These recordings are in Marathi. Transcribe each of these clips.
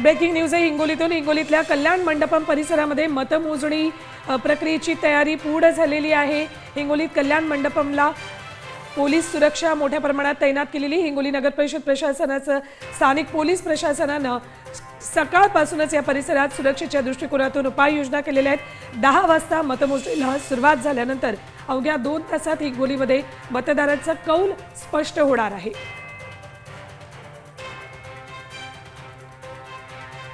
ब्रेकिंग न्यूज आहे हिंगोलीतून. हिंगोलीतल्या कल्याण मंडपम परिसरामध्ये मतमोजणी प्रक्रियेची तयारी पूर्ण झालेली आहे. हिंगोलीत कल्याण मंडपमला पोलीस सुरक्षा मोठ्या प्रमाणात तैनात केलेली हिंगोली नगर परिषद प्रशासनाचं स्थानिक पोलीस प्रशासनानं सकाळपासूनच या परिसरात सुरक्षेच्या दृष्टिकोनातून उपाययोजना केलेल्या आहेत. दहा वाजता मतमोजणीला सुरुवात झाल्यानंतर अवघ्या दोन तासात हिंगोलीमध्ये मतदारांचा कौल स्पष्ट होणार आहे.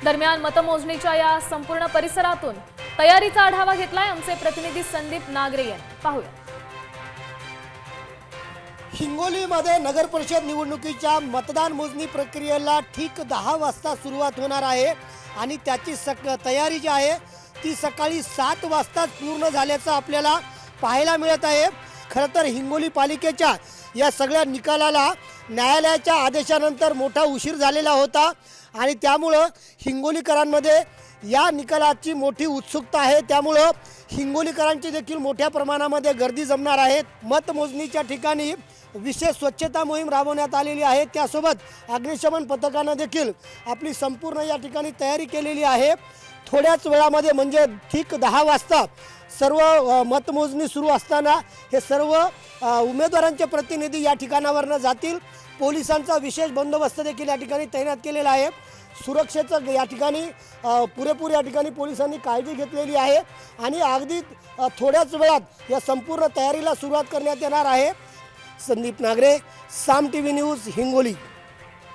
दरम्यान मतमोजणीच्या या संपूर्ण परिसरातून तयारीचा आढावा घेतलाय आमचे प्रतिनिधी संदीप नागरे यांनी. पाहूया. हिंगोलीमध्ये नगर परिषद निवडणुकीच्या मतदान मोजणी प्रक्रियेला ठीक दहा वाजता सुरुवात होणार आहे आणि त्याची सक तयारी जी आहे ती सकाळी सात वाजताच पूर्ण झाल्याचं आपल्याला पाहायला मिळत आहे. खरं तर हिंगोली पालिकेच्या या सगळ्या निकालाला न्यायालयाच्या आदेशानंतर मोठा उशीर झालेला होता आणि त्यामुळं हिंगोलीकरांमध्ये या निकालाची मोठी उत्सुकता आहे. त्यामुळं हिंगोलीकरांची देखील मोठ्या प्रमाणामध्ये गर्दी जमणार आहे. मतमोजणीच्या ठिकाणी विशेष स्वच्छता मोहीम राबवण्यात आलेली आहे. त्यासोबत अग्निशमन पथकानं देखील आपली संपूर्ण या ठिकाणी तयारी केलेली आहे. थोड्याच वेळामध्ये म्हणजे ठीक दहा वाजता सर्व मतमोजणी सुरू असताना हे सर्व उमेदवारांचे प्रतिनिधी या ठिकाणावरनं जातील. पोलिसांचा विशेष बंदोबस्त देखील या ठिकाणी तैनात केलेला आहे. सुरक्षेचं या ठिकाणी पुरेपूर या ठिकाणी पोलिसांनी काळजी घेतलेली आहे. आणि अगदी थोड्याच वेळात या संपूर्ण तयारीला सुरुवात करण्यात येणार आहे. Sandeep Nagare Saam T V news Hingoli.